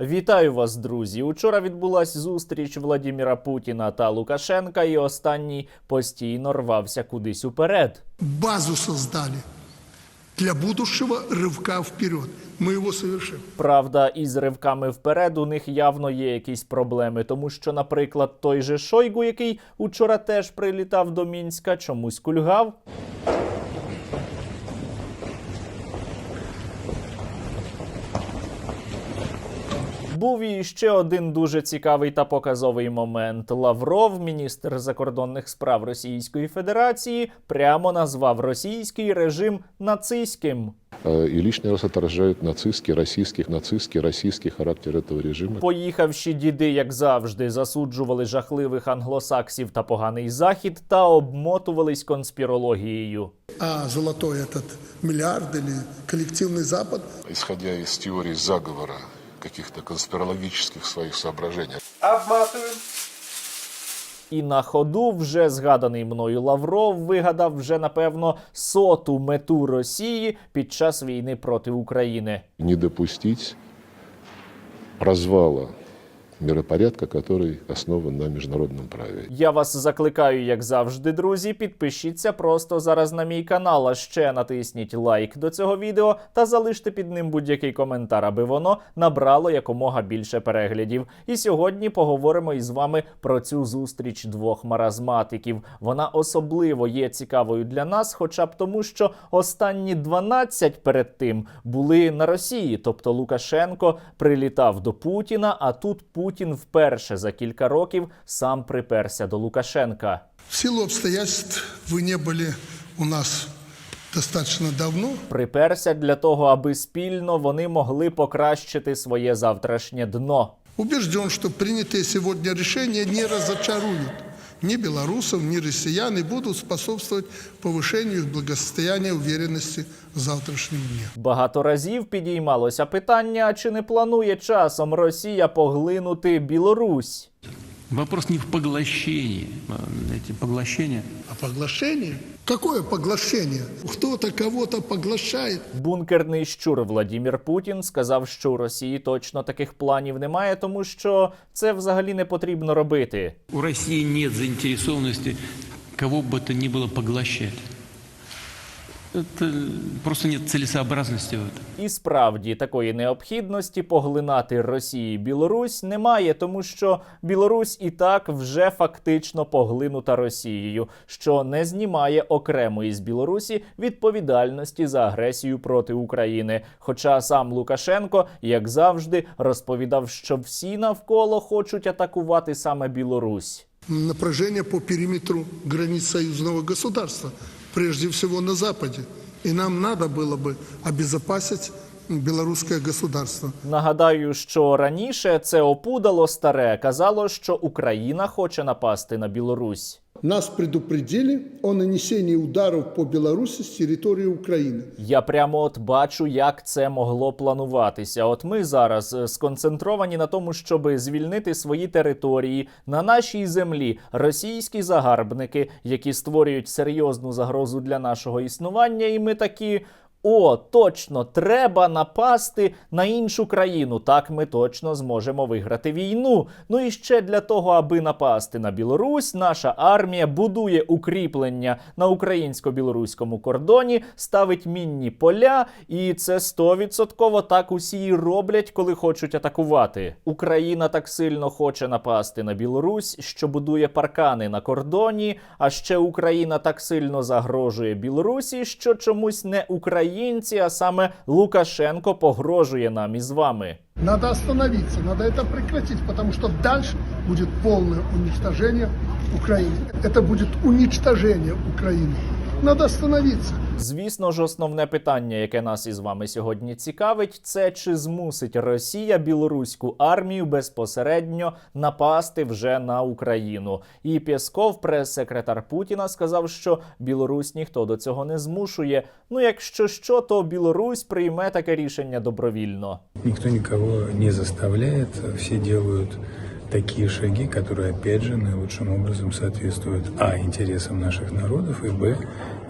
Вітаю вас, друзі! Учора відбулась зустріч Владіміра Путіна та Лукашенка, і останній постійно рвався кудись уперед. базу создали для будущего рывка вперед. Мы его совершим. Правда, із ривками вперед у них явно є якісь проблеми, тому що, наприклад, той же Шойгу, який учора теж прилітав до Мінська, чомусь кульгав. Був і ще один дуже цікавий та показовий момент. Лавров, міністр закордонних справ Російської Федерації, прямо назвав російський режим нацистським. Э, и лишний раз отражают нацистский, российских, нацистский, российский характер этого режима. Поїхавші діди, як завжди, засуджували жахливих англосаксів та поганий захід та обмотувались конспірологією. А золотой этот миллиард или коллективный Запад Исходя из теории заговора, каких-то конспирологических своих соображений, І на ходу вже згаданий мною Лавров вигадав вже напевно соту мету Росії під час війни проти України. не допустить развала миропорядка, который основан на международном праве. Я вас закликаю, як завжди, друзі. Підпишіться просто зараз на мій канал. А ще натисніть лайк до цього відео та залиште під ним будь-який коментар, аби воно набрало якомога більше переглядів. І сьогодні поговоримо із вами про цю зустріч двох маразматиків. Вона особливо є цікавою для нас, хоча б тому, що останні 12 перед тим були на Росії. Тобто Лукашенко прилітав до Путіна, а тут Путін вперше за кілька років сам приперся до Лукашенка. в силу обстоятельств вы не были у нас достаточно давно. Приперся для того, аби спільно вони могли покращити своє завтрашнє дно. Убежден, что принятые сегодня решения не разочаруют ни белорусов, ни россиян и будут способствовать повышению их благосостояния уверенности в завтрашнем дне. Багато разів підіймалося питання, чи не планує часом Росія поглинути Білорусь. Вопрос не в поглощении. А, Эти поглощения А поглощение? Какое поглощение? Кто-то кого-то поглощает. Бункерний щур Владімір Путін сказав, що у Росії точно таких планів немає, тому що це взагалі не потрібно робити. У России нет заинтересованности кого бы то ни было поглощать. Это просто нет целесообразности. І справді такої необхідності поглинати Росії Білорусь немає, тому що Білорусь і так вже фактично поглинута Росією, що не знімає окремої з Білорусі відповідальності за агресію проти України. Хоча сам Лукашенко, як завжди, розповідав, що всі навколо хочуть атакувати саме Білорусь. Напряжение по периметру границ союзного государства, прежде всего на Западе. И нам надо было бы обезопасить Білоруське государство. Нагадаю, що раніше це опудало старе казало, що Україна хоче напасти на Білорусь. Нас предупредили о нанесении ударов по Білорусі з території України. Я прямо от бачу, як це могло плануватися. От ми зараз е, сконцентровані на тому, щоб звільнити свої території на нашій землі. Російські загарбники, які створюють серйозну загрозу для нашого існування, і ми такі. О, точно, треба напасти на іншу країну. Так ми точно зможемо виграти війну. Ну і ще для того, аби напасти на Білорусь, наша армія будує укріплення на українсько-білоруському кордоні, ставить мінні поля, і це стовідсотково так усі і роблять, коли хочуть атакувати. Україна так сильно хоче напасти на Білорусь, що будує паркани на кордоні. А ще Україна так сильно загрожує Білорусі, що чомусь не українці, а саме Лукашенко погрожує нам із вами. Надо остановиться, надо это прекратить, потому что дальше будет полное уничтожение Украины. Это будет уничтожение Украины. Надо остановиться. Звісно ж, основне питання, яке нас із вами сьогодні цікавить, це чи змусить Росія білоруську армію безпосередньо напасти вже на Україну. І Пєсков, прес-секретар Путіна, сказав, що Білорусь ніхто до цього не змушує. Ну, якщо що, то Білорусь прийме таке рішення добровільно. Никто никого не заставляет, все делают такие шаги, которые, опять же, наилучшим образом соответствуют а. интересам наших народов и б.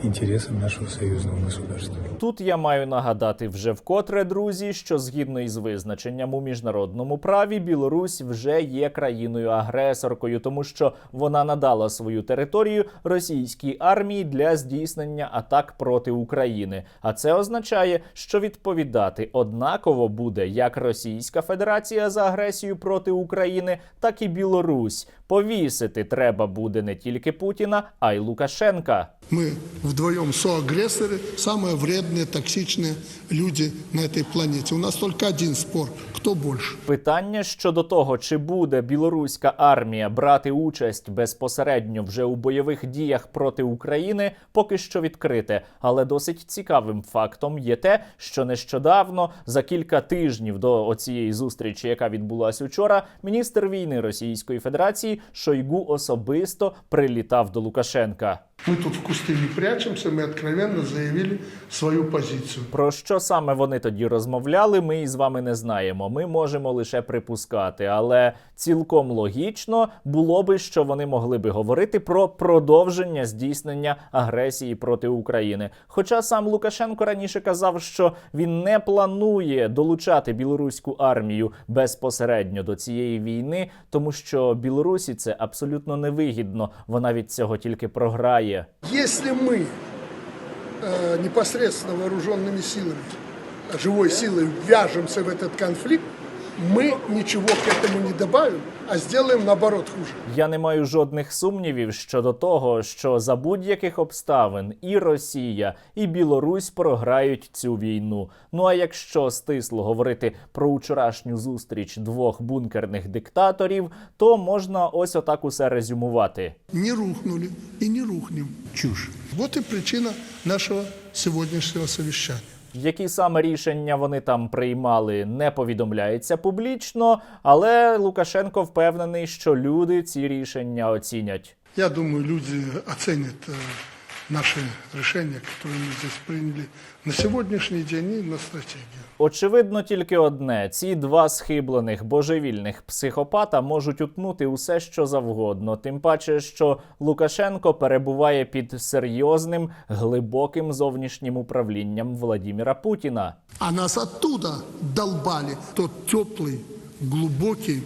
Интересам нашего союзного государства. Тут я маю нагадати вже вкотре, друзі, що згідно із визначенням у міжнародному праві, Білорусь вже є країною-агресоркою, тому що вона надала свою територію російській армії для здійснення атак проти України. А це означає, що відповідати однаково буде як Російська Федерація за агресію проти України, так і Білорусь. Повісити треба буде не тільки Путіна, а й Лукашенка. Мы вдвоем соагрессоры, самые вредные, токсичные люди на этой планете. У нас только один спор, кто больше. Питання щодо того, чи буде білоруська армія брати участь безпосередньо вже у бойових діях проти України, поки що відкрите. Але досить цікавим фактом є те, що нещодавно, за кілька тижнів до оцієї зустрічі, яка відбулася учора, міністр війни Російської Федерації Шойгу особисто прилітав до Лукашенка. Мы тут в кусты не прячемся, мы откровенно заявили свою позицию. Про що саме вони тоді розмовляли, ми із вами не знаємо. Ми можемо лише припускати, але цілком логічно було би, що вони могли би говорити про продовження здійснення агресії проти України. Хоча сам Лукашенко раніше казав, що він не планує долучати білоруську армію безпосередньо до цієї війни, тому що Білорусі це абсолютно невигідно. Вона від цього тільки програє. Если мы э, непосредственно вооруженными силами, живой силой ввяжемся в этот конфликт, мы ничего к этому не добавим, а сделаем наоборот хуже. Я не маю жодних сумнівів щодо того, що за будь-яких обставин і Росія, і Білорусь програють цю війну. Ну а якщо стисло говорити про вчорашню зустріч двох бункерних диктаторів, то можна ось отак усе резюмувати. Не рухнули и не рухнем. Чушь. Вот и причина нашего сегодняшнего совещания. Які саме рішення вони там приймали, не повідомляється публічно, але Лукашенко впевнений, що люди ці рішення оцінять. Я думаю, люди оценят э, наши решения, которые мы здесь приняли на сегодняшний день и на стратегию. Очевидно, тільки одне: ці два схиблених божевільних психопата можуть утнути усе, що завгодно. Тим паче, що Лукашенко перебуває під серйозним глибоким зовнішнім управлінням Владіміра Путіна. А нас оттуда долбали. Тот теплый, глубокий,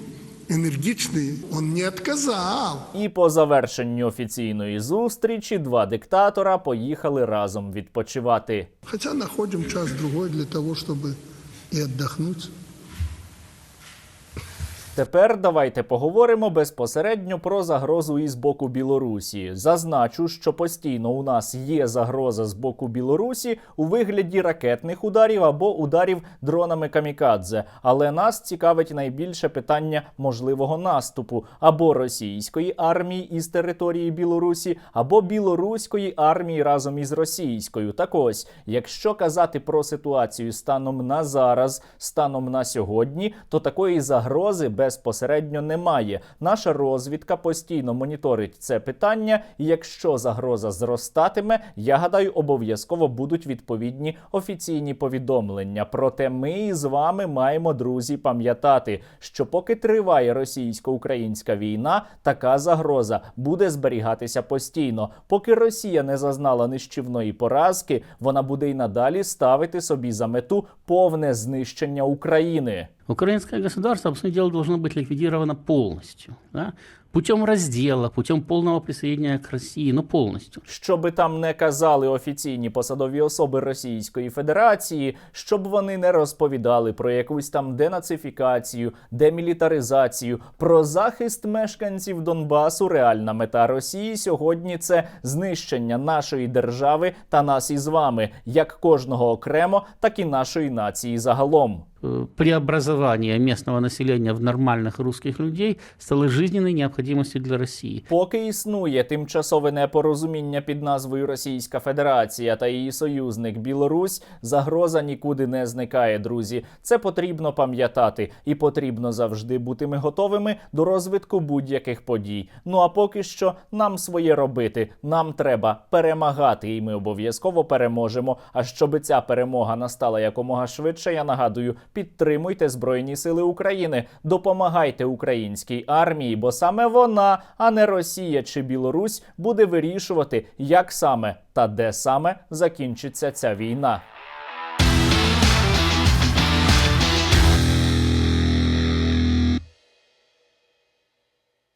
энергичный, он не отказал. І по завершенню офіційної зустрічі два диктатора поїхали разом відпочивати. Хотя находим час-другой для того, чтобы и отдохнуть. Тепер давайте поговоримо безпосередньо про загрозу із боку Білорусі. Зазначу, що постійно у нас є загроза з боку Білорусі у вигляді ракетних ударів або ударів дронами камікадзе. Але нас цікавить найбільше питання можливого наступу або російської армії із території Білорусі, або білоруської армії разом із російською. Так ось, якщо казати про ситуацію станом на зараз, станом на сьогодні, то такої загрози безпосередньо немає. Наша розвідка постійно моніторить це питання, і якщо загроза зростатиме, я гадаю, обов'язково будуть відповідні офіційні повідомлення. Проте ми з вами маємо, друзі, пам'ятати, що поки триває російсько-українська війна, така загроза буде зберігатися постійно. Поки Росія не зазнала нищівної поразки, вона буде й надалі ставити собі за мету повне знищення України. Украинское государство, по сути дела, должно быть ликвидировано полностью. Да? Путем раздела, путем полного присоединения к России, но полностью. Що би там не казали офіційні посадові особи Російської Федерації, щоб вони не розповідали про якусь там денацифікацію, демілітаризацію, про захист мешканців Донбасу. Реальна мета Росії сьогодні це знищення нашої держави та нас із вами, як кожного окремо, так і нашої нації загалом. Э, Преобразование местного населения в нормальных русских людей стало жизненной необходимостью для России. Поки існує тимчасове непорозуміння під назвою Російська Федерація та її союзник Білорусь, загроза нікуди не зникає, друзі. Це потрібно пам'ятати, і потрібно завжди бути ми готовими до розвитку будь-яких подій. Ну а поки що нам своє робити. Нам треба перемагати, і ми обов'язково переможемо. А щоб ця перемога настала якомога швидше, я нагадую, підтримуйте Збройні Сили України, допомагайте українській армії, бо саме вона, а не Росія чи Білорусь, буде вирішувати, як саме та де саме закінчиться ця війна.